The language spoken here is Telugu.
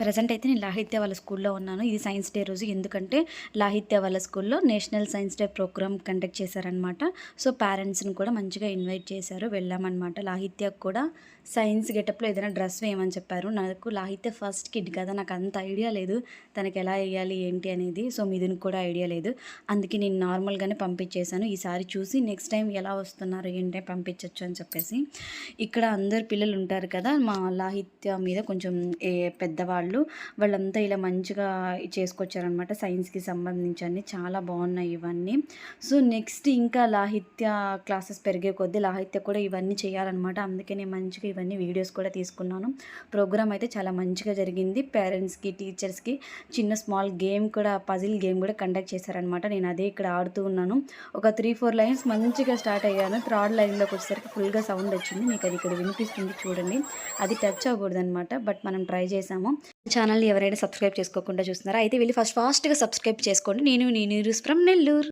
ప్రజెంట్ అయితే నేను లాహిత్య వాళ్ళ స్కూల్లో ఉన్నాను. ఇది సైన్స్ డే రోజు. ఎందుకంటే లాహిత్య వాళ్ళ స్కూల్లో national science day program conduct చేశారనమాట సో పేరెంట్స్ని కూడా మంచిగా ఇన్వైట్ చేశారు. వెళ్ళామన్నమాట. లాహిత్యకు కూడా సైన్స్ గెటప్లో ఏదైనా డ్రెస్ వేయమని చెప్పారు. నాకు లాహిత్య ఫస్ట్ కిడ్ కదా. నాకు అంత ఐడియా లేదు. తనకి ఎలా వేయాలి ఏంటి అనేది. సో మీదినికి కూడా ఐడియా లేదు. అందుకే నేను నార్మల్గానే పంపించేశాను. ఈసారి చూసి నెక్స్ట్ టైం ఎలా వస్తున్నారు ఏంటి పంపించవచ్చు అని చెప్పేసి. ఇక్కడ అందరు పిల్లలు ఉంటారు కదా. మా లాహిత్య మీద కొంచెం ఏ వాళ్ళు వాళ్ళంతా ఇలా మంచిగా చేసుకొచ్చారనమాట సైన్స్కి సంబంధించి అన్ని చాలా బాగున్నాయి ఇవన్నీ. సో నెక్స్ట్ ఇంకా లాహిత్య క్లాసెస్ పెరిగే కొద్దీ లాహిత్య కూడా ఇవన్నీ చేయాలన్నమాట. అందుకే నేను మంచిగా ఇవన్నీ వీడియోస్ కూడా తీసుకున్నాను. ప్రోగ్రామ్ అయితే చాలా మంచిగా జరిగింది. పేరెంట్స్కి టీచర్స్కి చిన్న స్మాల్ గేమ్ కూడా పజిల్ గేమ్ కూడా కండక్ట్ చేశారనమాట నేను అదే ఇక్కడ ఆడుతూ ఉన్నాను. ఒక త్రీ ఫోర్ లైన్స్ మంచిగా స్టార్ట్ అయ్యాను. థర్డ్ లైన్లోకి వచ్చేసరికి ఫుల్గా సౌండ్ వచ్చింది. మీకు అది ఇక్కడ వినిపిస్తుంది చూడండి. అది టచ్ అవ్వకూడదు అనమాట బట్ మనం ట్రై చేసాము. ఛానల్ని ఎవరైనా సబ్స్క్రైబ్ చేసుకోకుండా చూస్తున్నారా? అయితే వెళ్ళి ఫస్ట్ ఫాస్ట్గా సబ్స్క్రైబ్ చేసుకోండి. నేను నేను ఫ్రమ్ నెల్లూరు.